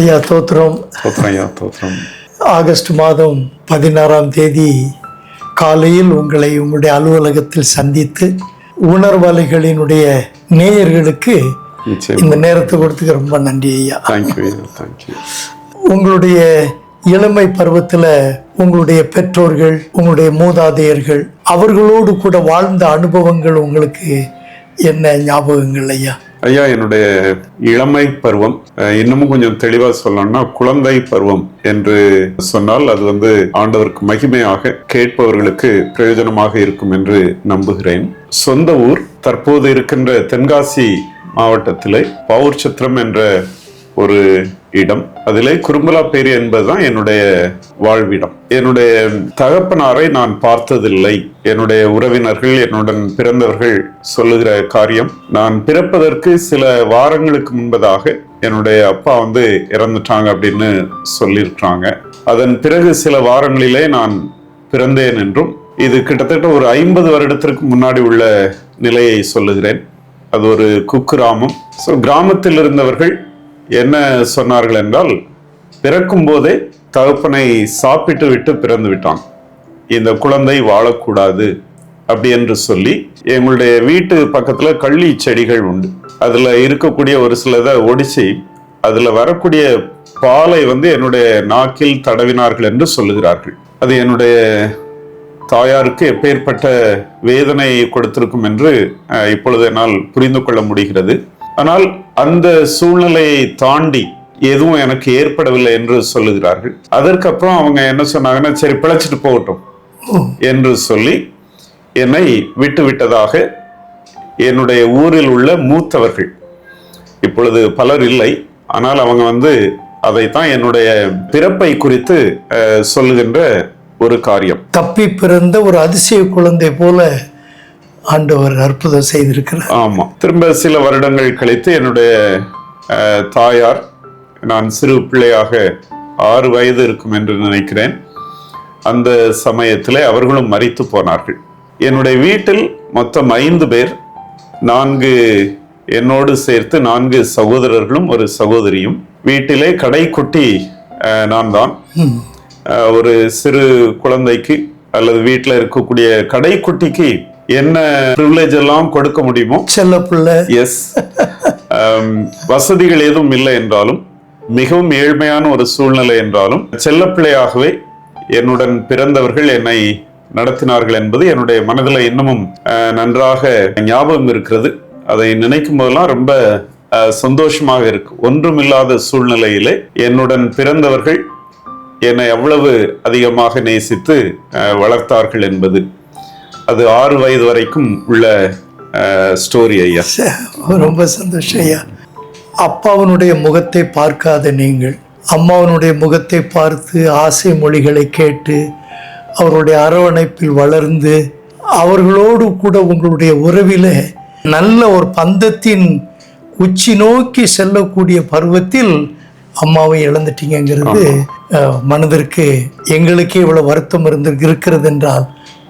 ஐயா தோத்திரம். ஐயா தோத்திரம். ஆகஸ்ட் மாதம் பதினாறாம் தேதி காலையில் உங்களை உங்களுடைய அலுவலகத்தில் சந்தித்து உணர்வாளிகளினுடைய நேயர்களுக்கு இந்த நேரத்தை கொடுத்துக்க ரொம்ப நன்றி ஐயா. உங்களுடைய இளமை பருவத்தில் உங்களுடைய பெற்றோர்கள் உங்களுடைய மூதாதையர்கள் அவர்களோடு கூட வாழ்ந்த அனுபவங்கள் உங்களுக்கு என்ன ஞாபகங்கள் ஐயா? ஐயா என்னுடைய இளமை பருவம் இன்னமும் கொஞ்சம் தெளிவா சொல்லணும்னா குழந்தை பருவம் என்று சொன்னால் அது வந்து ஆண்டவருக்கு மகிமையாக கேட்பவர்களுக்கு பிரயோஜனமாக இருக்கும் என்று நம்புகிறேன். சொந்த ஊர் தற்போது இருக்கின்ற தென்காசி மாவட்டத்திலே பவுர் சத்திரம் என்ற ஒரு இடம். அதிலே குறும்பலாப்பேரி என்பதுதான் என்னுடைய வாழ்விடம். என்னுடைய தகப்பனாரை நான் பார்த்ததில்லை. என்னுடைய உறவினர்கள் என்னுடன் பிறந்தவர்கள் சொல்லுகிற காரியம். நான் பிறப்பதற்கு சில வாரங்களுக்கு முன்பதாக என்னுடைய அப்பா வந்து இறந்துட்டாங்க அப்படின்னு சொல்லியிருக்கிறாங்க. அதன் பிறகு சில வாரங்களிலே நான் பிறந்தேன் என்றும் இது கிட்டத்தட்ட ஒரு ஐம்பது வருடத்திற்கு முன்னாடி உள்ள நிலையை சொல்லுகிறேன். அது ஒரு குக்கிராமம் ஸோ கிராமத்தில் இருந்தவர்கள் என்ன சொன்னார்கள் என்றால் பிறக்கும் போதே தகப்பனை சாப்பிட்டு விட்டு பிறந்து விட்டான். இந்த குழந்தை வாழக்கூடாது அப்படி என்று சொல்லி எங்களுடைய வீட்டு பக்கத்துல கள்ளி செடிகள் உண்டு. அதுல இருக்கக்கூடிய ஒரு சிலதை ஒடிச்சு அதுல வரக்கூடிய பாலை வந்து என்னுடைய நாக்கில் தடவினார்கள் என்று சொல்லுகிறார்கள். அது என்னுடைய தாயாருக்கு எப்பேற்பட்ட வேதனை கொடுத்திருக்கும் என்று இப்பொழுது என்னால் புரிந்து கொள்ள முடிகிறது. ஆனால் அந்த சூழ்நிலையை தாண்டி எதுவும் எனக்கு ஏற்படவில்லை என்று சொல்லுகிறார்கள். அதற்கப்புறம் அவங்க என்ன சொன்னாங்கன்னா சரி பிழைச்சிட்டு போகட்டும் என்று சொல்லி என்னை விட்டு விட்டதாக என்னுடைய ஊரில் உள்ள மூத்தவர்கள் இப்பொழுது பலர் இல்லை ஆனால் அவங்க வந்து அதைத்தான் என்னுடைய பிறப்பை குறித்து சொல்லுகின்ற ஒரு காரியம். தப்பி பிறந்த ஒரு அதிசய குழந்தை போல ஆண்டவர் அற்புதம் செய்திருக்கிறார். ஆமா. திரும்ப சில வருடங்கள் கழித்து என்னுடைய தாயார் நான் சிறு பிள்ளையாக ஆறு வயது இருக்கும் என்று நினைக்கிறேன். அந்த சமயத்திலே அவர்களும் மரித்து போனார்கள். என்னுடைய வீட்டில் மொத்தம் ஐந்து பேர் நான்கு என்னோடு சேர்த்து நான்கு சகோதரர்களும் ஒரு சகோதரியும். வீட்டிலே கடைக்குட்டி நான் தான் ஒரு சிறு குழந்தைக்கு அல்லது வீட்டில் இருக்கக்கூடிய கடைக்குட்டிக்கு என்ன ப்ரிவிலேஜ் எல்லாம் கொடுக்க முடியுமோ? செல்ல பிள்ளை. எஸ் வசதிகள் எதுவும் இல்லை என்றாலும் மிகவும் ஏழ்மையான ஒரு சூழ்நிலை என்றாலும் செல்லப்பிள்ளையாகவே என்னுடன் பிறந்தவர்கள் என்னை நடத்தினார்கள் என்பது என்னுடைய மனதில் இன்னமும் நன்றாக ஞாபகம் இருக்கிறது. அதை நினைக்கும் போதெல்லாம் ரொம்ப சந்தோஷமாக இருக்கு. ஒன்றுமில்லாத சூழ்நிலையிலே என்னுடன் பிறந்தவர்கள் என்னை எவ்வளவு அதிகமாக நேசித்து வளர்த்தார்கள் என்பது. அது ஆறு வயது வரைக்கும் உள்ள ஸ்டோரி ஐயா. ரொம்ப சந்தோஷம் ஐயா. அப்பாவனுடைய முகத்தை பார்க்காத நீங்கள் அம்மாவனுடைய முகத்தை பார்த்து ஆசை மொழிகளை கேட்டு அவருடைய அரவணைப்பில் வளர்ந்து அவர்களோடு கூட உங்களுடைய உறவில நல்ல ஒரு பந்தத்தின் உச்சி நோக்கி செல்லக்கூடிய பருவத்தில் அம்மாவை இழந்துட்டீங்கிறது மனதிற்கு எங்களுக்கே இவ்வளவு வருத்தம் இருந்து இருக்கிறது என்றால்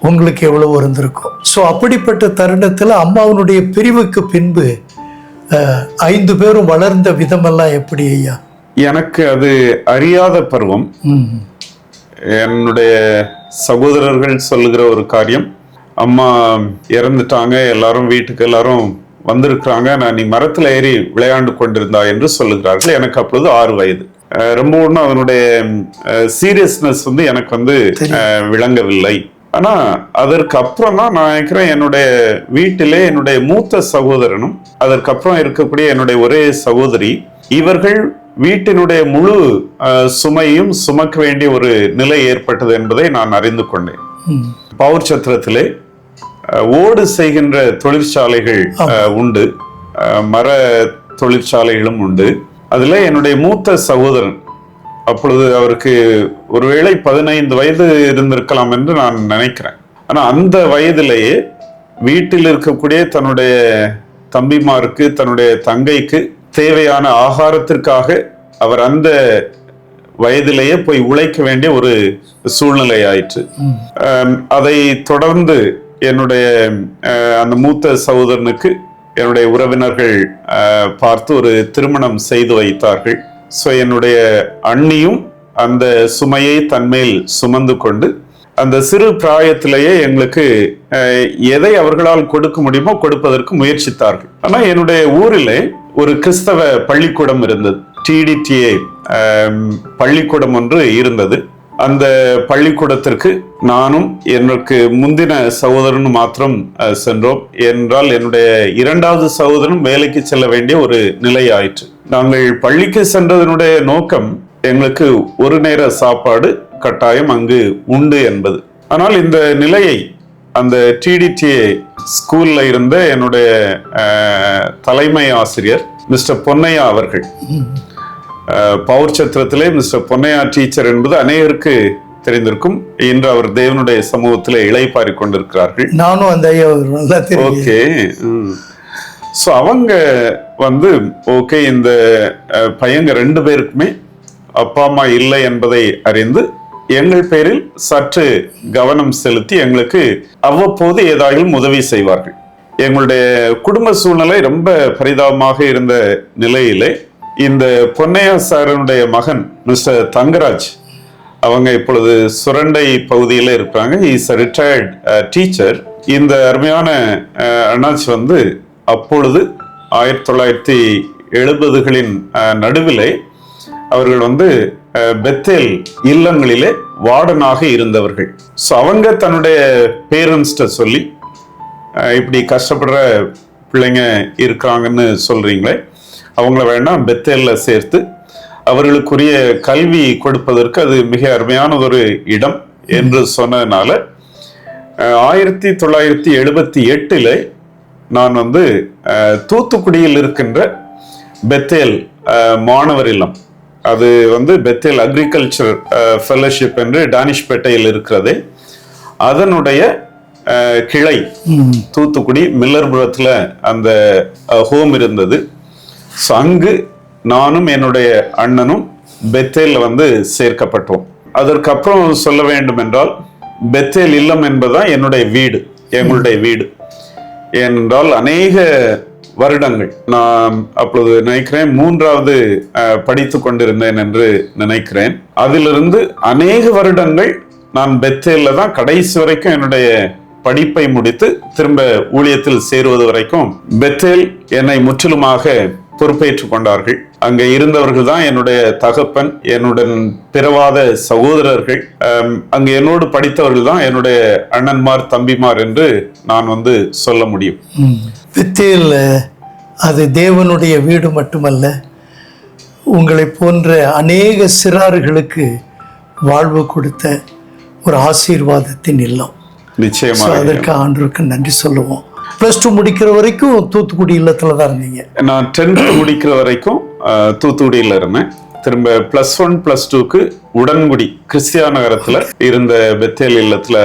உங்களுக்கு எவ்வளவு இருந்திருக்கும் ஸோ அப்படிப்பட்ட தருணத்தில் அம்மாவனுடைய பிரிவுக்கு பின்பு ஐந்து பேரும் வளர்ந்த விதமெல்லாம் எப்படி ஐயா? எனக்கு அது அறியாத பருவம். என்னுடைய சகோதரர்கள் சொல்லுகிற ஒரு காரியம். அம்மா இறந்துட்டாங்க எல்லாரும் வீட்டுக்கு எல்லாரும் வந்திருக்கிறாங்க. நான் நீ மரத்துல ஏறி விளையாண்டு கொண்டிருந்தா என்று சொல்லுகிறார்கள். எனக்கு அப்பொழுது ஆறு வயது. ரொம்ப ஒன்றும் அதனுடைய சீரியஸ்னஸ் வந்து எனக்கு வந்து விளங்கவில்லை. ஆனா அதற்கு அப்புறம் தான் நான் நினைக்கிறேன் என்னுடைய வீட்டிலே என்னுடைய மூத்த சகோதரனும் அதற்கப்புறம் இருக்கக்கூடிய என்னுடைய ஒரே சகோதரி இவர்கள் வீட்டினுடைய முழு சுமையும் சுமக்க வேண்டிய ஒரு நிலை ஏற்பட்டது என்பதை நான் அறிந்து கொண்டேன். பவுர் சத்திரத்திலே ஓடு செய்கின்ற தொழிற்சாலைகள் உண்டு. மர தொழிற்சாலைகளும் உண்டு. அதுல என்னுடைய மூத்த சகோதரன் அப்பொழுது அவருக்கு ஒருவேளை பதினைந்து வயது இருந்திருக்கலாம் என்று நான் நினைக்கிறேன். ஆனா அந்த வயதிலேயே வீட்டில் இருக்கக்கூடிய தன்னுடைய தம்பிமாருக்கு தன்னுடைய தங்கைக்கு தேவையான ஆகாரத்திற்காக அவர் அந்த வயதிலேயே போய் உழைக்க வேண்டிய ஒரு சூழ்நிலை ஆயிற்று. அதை தொடர்ந்து என்னுடைய அந்த மூத்த சகோதரனுக்கு என்னுடைய உறவினர்கள் பார்த்து ஒரு திருமணம் செய்து வைத்தார்கள். ஸோ என்னுடைய அண்ணியும் அந்த சுமையை தன்மேல் சுமந்து கொண்டு அந்த சிறு பிராயத்திலேயே எங்களுக்கு எதை அவர்களால் கொடுக்க முடியுமோ கொடுப்பதற்கு முயற்சித்தார்கள். ஆனால் என்னுடைய ஊரிலே ஒரு கிறிஸ்தவ பள்ளிக்கூடம் இருந்தது. டிடிடிஏ பள்ளிக்கூடம் ஒன்று இருந்தது. அந்த பள்ளிக்கூடத்திற்கு நானும் எனக்கு முந்தின சகோதரனும் மாத்திரம் சென்றோம். என்றால் என்னுடைய இரண்டாவது சகோதரன் வேலைக்கு செல்ல வேண்டிய ஒரு நிலை ஆயிற்று. நாங்கள் பள்ளிக்கு சென்றதனுடைய நோக்கம் எங்களுக்கு ஒரு நேர சாப்பாடு கட்டாயம் அங்கு உண்டு என்பது. ஆனால் இந்த நிலையை அந்த டிடிடிஏ ஸ்கூல்ல இருந்த என்னுடைய தலைமை ஆசிரியர் மிஸ்டர் பொன்னையா அவர்கள். பவுர் சத்திரத்திலே மிஸ்டர் பொன்னையா டீச்சர் என்பது அநேகருக்கு தெரிந்திருக்கும். இன்று அவர் தேவனுடைய சமூகத்திலே இளைப்பாரி கொண்டிருக்கிறார்கள். நானும் அந்த ஐயா ஓகே ஸோ அவங்க வந்து ஓகே இந்த பையங்க ரெண்டு பேருக்குமே அப்பா அம்மா இல்லை என்பதை அறிந்து எங்கள் பேரில் சற்று கவனம் செலுத்தி எங்களுக்கு அவ்வப்போது ஏதாயிலும் உதவி செய்வார்கள். எங்களுடைய குடும்ப சூழ்நிலை ரொம்ப பரிதாபமாக இருந்த நிலையிலே இந்த பொன்னையா சாரனுடைய மகன் மிஸ்டர் தங்கராஜ் அவங்க இப்பொழுது சுரண்டை பகுதியில் இருப்பாங்க இஸ் அ ரிட்டையர்ட் டீச்சர் இந்த அருமையான அண்ணாச்சி வந்து அப்பொழுது ஆயிரத்தி தொள்ளாயிரத்தி எழுபதுகளின் நடுவிலே அவர்கள் வந்து பெத்தேல் இல்லங்களிலே வார்டனாக இருந்தவர்கள். ஸோ அவங்க தன்னுடைய பேரண்ட்ஸ்கிட்ட சொல்லி இப்படி கஷ்டப்படுற பிள்ளைங்க இருக்காங்கன்னு சொல்கிறீங்களே அவங்கள வேணா பெத்தேலில் சேர்த்து அவர்களுக்குரிய கல்வி கொடுப்பதற்கு அது மிக அருமையானதொரு இடம் என்று சொன்னதுனால ஆயிரத்தி தொள்ளாயிரத்தி எழுபத்தி எட்டில் நான் வந்து தூத்துக்குடியில் இருக்கின்ற பெத்தேல் மாணவர் இல்லம். அது வந்து பெத்தேல் அக்ரிகல்ச்சர் ஃபெலோஷிப் என்று டானிஷ்பேட்டையில் இருக்கிறது. அதனுடைய கிளை தூத்துக்குடி மில்லர்புரத்துல அந்த ஹோம் இருந்தது. ஸோ அங்கு நானும் என்னுடைய அண்ணனும் பெத்தேல் வந்து சேர்க்கப்பட்டோம். அதற்கப்புறம் சொல்ல வேண்டும் என்றால் பெத்தேல் இல்லம் என்பதுதான் என்னுடைய வீடு எங்களுடைய வீடு. ஏனென்றால் அநேக வருடங்கள். நான் அப்பொழுது நினைக்கிறேன் மூன்றாவது படித்து கொண்டிருந்தேன் என்று நினைக்கிறேன். அதிலிருந்து அநேக வருடங்கள் நான் பெத்தேல்ல தான் கடைசி வரைக்கும் என்னுடைய படிப்பை முடித்து திரும்ப ஊழியத்தில் சேருவது வரைக்கும் பெத்தேல் என்னை முற்றிலுமாக பொறுப்பேற்றுக் கொண்டார்கள். அங்க இருந்தவர்கள் தான் என்னுடைய தகப்பன் என்னுடன் பிறவாத சகோதரர்கள். அங்க என்னோடு படித்தவர்கள் தான் என்னுடைய அண்ணன்மார் தம்பிமார் என்று நான் வந்து சொல்ல முடியும். வித்தேல் அது தேவனுடைய வீடு மட்டுமல்ல உங்களை போன்ற அநேக சிறார்களுக்கு வாழ்வு கொடுத்த ஒரு ஆசீர்வாதத்தின் இல்லம். நிச்சயமாக அதற்கு ஆண்டவருக்கு நன்றி சொல்லுவோம். ப்ளஸ் டூ முடிக்கிற வரைக்கும் தூத்துக்குடி இல்லத்தில் தான் இருந்தீங்க. நான் டென்த் முடிக்கிற வரைக்கும் தூத்துக்குடியில் இருந்தேன். திரும்ப ப்ளஸ் ஒன் ப்ளஸ் டூக்கு உடன்குடி கிறிஸ்தியா நகரத்தில் இருந்த பெத்தேல் இல்லத்தில்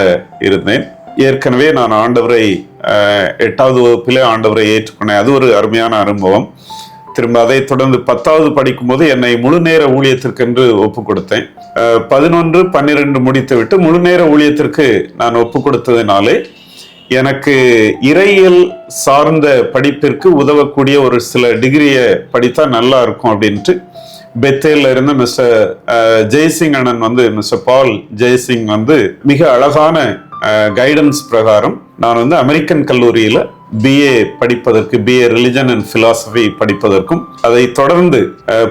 இருந்தேன். ஏற்கனவே நான் ஆண்டவரை எட்டாவது வகுப்பிலே ஆண்டவரை ஏற்றுக்கொண்டேன். அது ஒரு அருமையான அனுபவம். திரும்ப அதை தொடர்ந்து பத்தாவது படிக்கும்போது என்னை முழு நேர ஊழியத்திற்கென்று ஒப்பு கொடுத்தேன். பதினொன்று பன்னிரெண்டு முடித்துவிட்டு முழு நேர ஊழியத்திற்கு நான் ஒப்பு கொடுத்ததினாலே எனக்கு இறையியல் சார்ந்த படிப்பிற்கு உதவக்கூடிய ஒரு சில டிகிரியை படித்தா நல்லா இருக்கும் அப்படின்ட்டு பெத்தேல இருந்து மிஸ்டர் ஜெய்சிங் அண்ணன் வந்து மிஸ்டர் பால் ஜெய்சிங் வந்து மிக அழகான கைடன்ஸ் பிரகாரம் நான் வந்து அமெரிக்கன் கல்லூரியில் பிஏ படிப்பதற்கு பிஏ ரிலிஜன் அண்ட் பிலாசபி படிப்பதற்கும் அதை தொடர்ந்து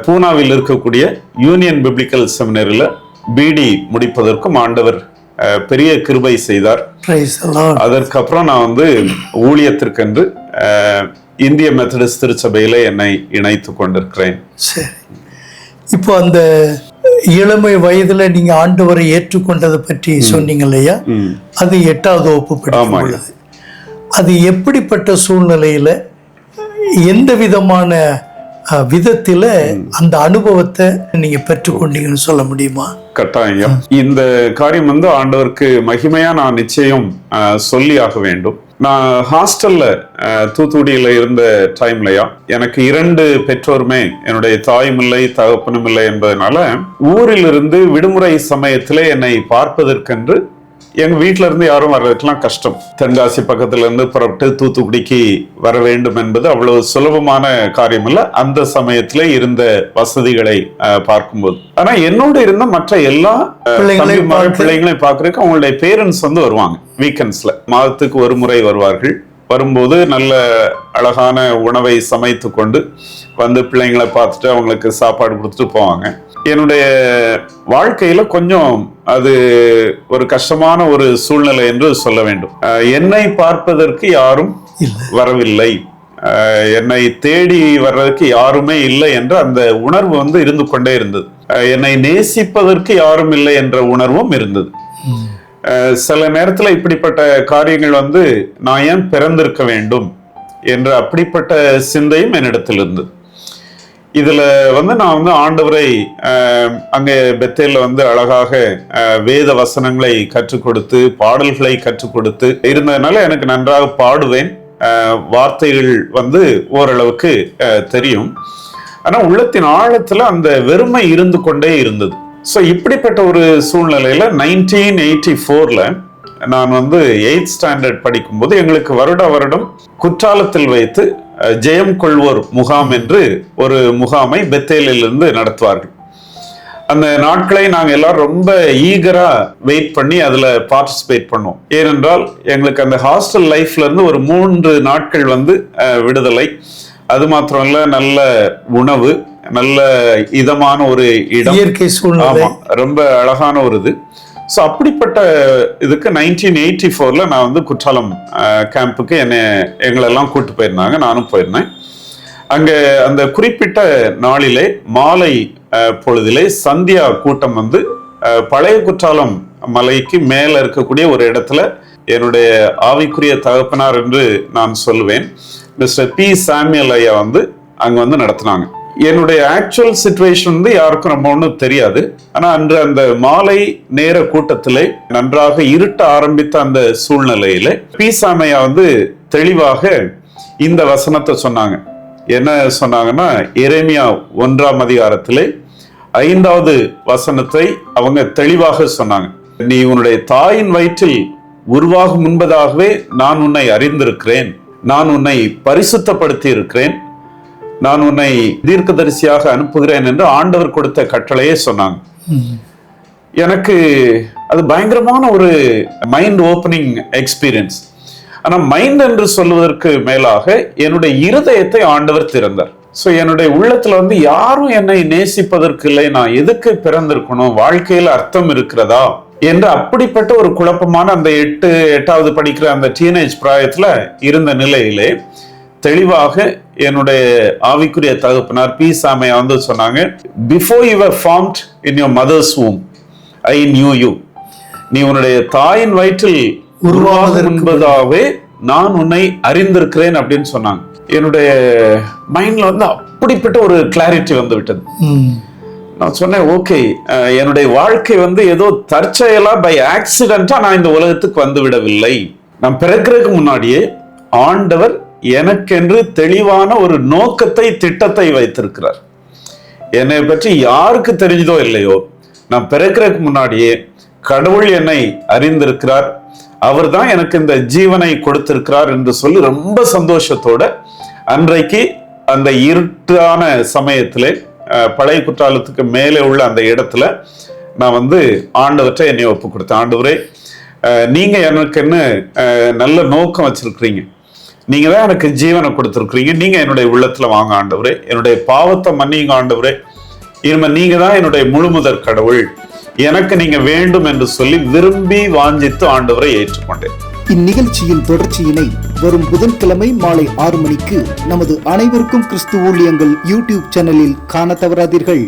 பூனாவில் இருக்கக்கூடிய யூனியன் பிப்ளிக்கல் செமினரியில் பிடி முடிப்பதற்கும் ஆண்டவர் பெரிய கிருபை செய்தார். அதற்கப்புறம் நான் வந்து ஊழியத்திற்கென்று இந்திய மெத்தடிஸ்ட் திருச்சபையில என்னை இணைத்து கொண்டிருக்கிறேன். சரி. இப்போ அந்த இளமை வயதுல நீங்க ஆண்டவரை ஏற்றுக்கொண்டதை பற்றி சொன்னீங்க இல்லையா. அது எட்டாவது வகுப்பு படிக்கும் அது எப்படிப்பட்ட சூழ்நிலையில எந்த விதமான விதத்தில அந்த அனுபவத்தை நீங்க பெற்றுக்கொண்டீங்கன்னு சொல்ல முடியுமா? கட்டாயம். இந்த காரியம் வந்து ஆண்டவருக்கு மகிமையா நான் நிச்சயம் சொல்லி ஆக வேண்டும். நான் ஹாஸ்டல்ல தூத்துக்குடியில இருந்த டைம்லயா எனக்கு இரண்டு பெற்றோருமே என்னுடைய தாயும் இல்லை தகப்பனும் இல்லை என்பதனால ஊரிலிருந்து விடுமுறை சமயத்திலே என்னை பார்ப்பதற்கென்று எங்க வீட்ல இருந்து யாரும் வர்றதுக்கெல்லாம் கஷ்டம். தென்காசி பக்கத்துல இருந்து புறப்பட்டு தூத்துக்குடிக்கு வர வேண்டும் என்பது அவ்வளவு சுலபமான காரியம் இல்ல அந்த சமயத்துல இருந்த வசதிகளை பார்க்கும்போது. ஆனா என்னோட இருந்த மற்ற எல்லா பிள்ளைங்களையும் பார்க்கறதுக்கு அவங்களுடைய பேரண்ட்ஸ் வந்து வருவாங்க. வீக்கெண்ட்ஸ்ல மாதத்துக்கு ஒரு முறை வருவார்கள். வரும்போது நல்ல அழகான உணவை சமைத்து கொண்டு வந்து பிள்ளைங்களை பார்த்துட்டு அவங்களுக்கு சாப்பாடு கொடுத்துட்டு போவாங்க. என்னுடைய வாழ்க்கையில கொஞ்சம் அது ஒரு கஷ்டமான ஒரு சூழ்நிலை என்று சொல்ல வேண்டும். என்னை பார்ப்பதற்கு யாரும் வரவில்லை. என்னை தேடி வர்றதுக்கு யாருமே இல்லை என்ற அந்த உணர்வு வந்து இருந்து கொண்டே இருந்தது. என்னை நேசிப்பதற்கு யாரும் இல்லை என்ற உணர்வும் இருந்தது. சில நேரத்தில் இப்படிப்பட்ட காரியங்கள் வந்து நான் ஏன் பிறந்திருக்க வேண்டும் என்ற அப்படிப்பட்ட சிந்தையும் என்னிடத்தில் இருந்தது இதில் வந்து நான் வந்து ஆண்டவரை அங்கே பெத்தேலில் வந்து அழகாக வேத வசனங்களை கற்றுக் கொடுத்து பாடல்களை கற்றுக் கொடுத்து இருந்ததுனால எனக்கு நன்றாக பாடுவேன். வார்த்தைகள் வந்து ஓரளவுக்கு தெரியும். ஆனால் உள்ளத்தின் ஆழத்தில் அந்த வெறுமை இருந்து கொண்டே இருந்தது. ஸோ இப்படிப்பட்ட ஒரு சூழ்நிலையில் நைன்டீன் எயிட்டி ஃபோரில் நான் வந்து எயித் ஸ்டாண்டர்ட் படிக்கும்போது எங்களுக்கு வருட வருடம் குற்றாலத்தில் வைத்து ஜெயம் கொள்வோர் முகாம் என்று ஒரு முகாமை பெத்தேலிலிருந்து நடத்துவார்கள். அந்த நாட்களை நாங்கள் எல்லாரும் ரொம்ப ஈகராக வெயிட் பண்ணி அதில் பார்ட்டிசிபேட் பண்ணோம். ஏனென்றால் எங்களுக்கு அந்த ஹாஸ்டல் லைஃப்லேருந்து ஒரு மூன்று நாட்கள் வந்து விடுதலை. அது மாத்திரம் இல்ல நல்ல உணவு நல்ல இதமான ஒரு இடம். இயற்கை சூழ்நிலை. ரொம்ப அழகான ஒரு இது. ஸோ அப்படிப்பட்ட இதுக்கு நைன்டீன் எயிட்டி ஃபோர்ல நான் வந்து குற்றாலம் கேம்புக்கு என்னை எங்களெல்லாம் கூட்டு போயிருந்தாங்க நானும் போயிருந்தேன். அங்க அந்த குறிப்பிட்ட நாளிலே மாலை பொழுதிலே சந்தியா கூட்டம் வந்து பழைய குற்றாலம் மலைக்கு மேல இருக்கக்கூடிய ஒரு இடத்துல என்னுடைய ஆவிக்குரிய தகப்பனார் என்று நான் சொல்லுவேன் மிஸ்டர் பி சாமியல் ஐயா வந்து அங்க வந்து நடத்தினாங்க. என்னுடைய ஆக்சுவல் சுச்சுவேஷன் வந்து யாருக்கும் ரொம்ப ஒன்றும் தெரியாது. ஆனா அன்று அந்த மாலை நேர கூட்டத்திலே நன்றாக இருட்ட ஆரம்பித்த அந்த சூழ்நிலையில பி சாமையா வந்து தெளிவாக இந்த வசனத்தை சொன்னாங்க. என்ன சொன்னாங்கன்னா இறைமையா ஒன்றாம் அதிகாரத்திலே ஐந்தாவது வசனத்தை அவங்க தெளிவாக சொன்னாங்க. நீ உன்னுடைய தாயின் வயிற்றில் உருவாகும் முன்பதாகவே நான் உன்னை அறிந்திருக்கிறேன். நான் உன்னை பரிசுத்தப்படுத்தி இருக்கிறேன் நான் உன்னை தீர்க்கதரிசியாக அனுப்புகிறேன் என்று ஆண்டவர் கொடுத்த கட்டளையே சொன்னாங்க. எனக்கு அது பயங்கரமான ஒரு மைண்ட் ஓப்பனிங் எக்ஸ்பீரியன்ஸ் ஆனா மைண்ட் என்று சொல்வதற்கு மேலாக என்னுடைய இருதயத்தை ஆண்டவர் திறந்தார். ஸோ என்னுடைய உள்ளத்துல வந்து யாரும் என்னை நேசிப்பதற்கு இல்லை. நான் எதுக்கு பிறந்திருக்கணும்? வாழ்க்கையில் அர்த்தம் இருக்கிறதா? என்று அப்படிப்பட்ட ஒரு குழப்பமான அந்த எட்டு எட்டாவது படிக்கிற அந்த டீனேஜ் பிராயத்தில் இருந்த நிலையிலே தெளிவாக என்னுடைய ஆவிக்குரிய தகப்பனார் பி சாமையா வந்து சொன்னாங்க before your formed in your mother's womb I knew you நீ உன்னுடைய தாயின் வயிற்றில் உருவாகும் நான் உன்னை அறிந்திருக்கிறேன் அப்படின்னு சொன்னாங்க. என்னுடைய மைண்ட்ல வந்து அப்படிப்பட்ட ஒரு கிளாரிட்டி வந்து விட்டது. நான் சொன்னேன் ஓகே என்னுடைய வாழ்க்கை வந்து ஏதோ தற்செயலா பை ஆக்சிடென்டா நான் இந்த உலகத்துக்கு வந்து விடவில்லை. நான் பிறக்கிறதுக்கு முன்னாடியே ஆண்டவர் எனக்கென்று தெளிவான ஒரு நோக்கத்தை திட்டத்தை வைத்திருக்கிறார். என்னை பற்றி யாருக்கு தெரிஞ்சதோ இல்லையோ நான் பிறக்கிறதுக்கு முன்னாடியே கடவுள் என்னை அறிந்திருக்கிறார். அவர் தான் எனக்கு இந்த ஜீவனை கொடுத்திருக்கிறார் என்று சொல்லி ரொம்ப சந்தோஷத்தோட அன்றைக்கு அந்த இருட்டான சமயத்திலே பழைய குற்றாலத்துக்கு மேலே உள்ள அந்த இடத்துல நான் வந்து ஆண்டவற்றை என்னை ஒப்பு கொடுத்தேன் ஆண்டவரே நீங்கள் எனக்கு என்ன நல்ல நோக்கம் வச்சுருக்கிறீங்க. நீங்கள் தான் எனக்கு ஜீவனை கொடுத்துருக்குறீங்க. நீங்கள் என்னுடைய உள்ளத்தில் வாங்க ஆண்டவரே. என்னுடைய பாவத்தை மன்னிங்க ஆண்டவரே. இனிமேல் நீங்கள் தான் என்னுடைய முழுமுதற் கடவுள். எனக்கு நீங்கள் வேண்டும் என்று சொல்லி விரும்பி வாஞ்சித்து ஆண்டவரை ஏற்றுக்கொண்டேன். இந்நிகழ்ச்சியின் தொடர்ச்சியினை வரும் புதன்கிழமை மாலை ஆறு மணிக்கு நமது அனைவருக்கும் கிறிஸ்து ஊழியங்கள் யூடியூப் சேனலில் காண தவறாதீர்கள்.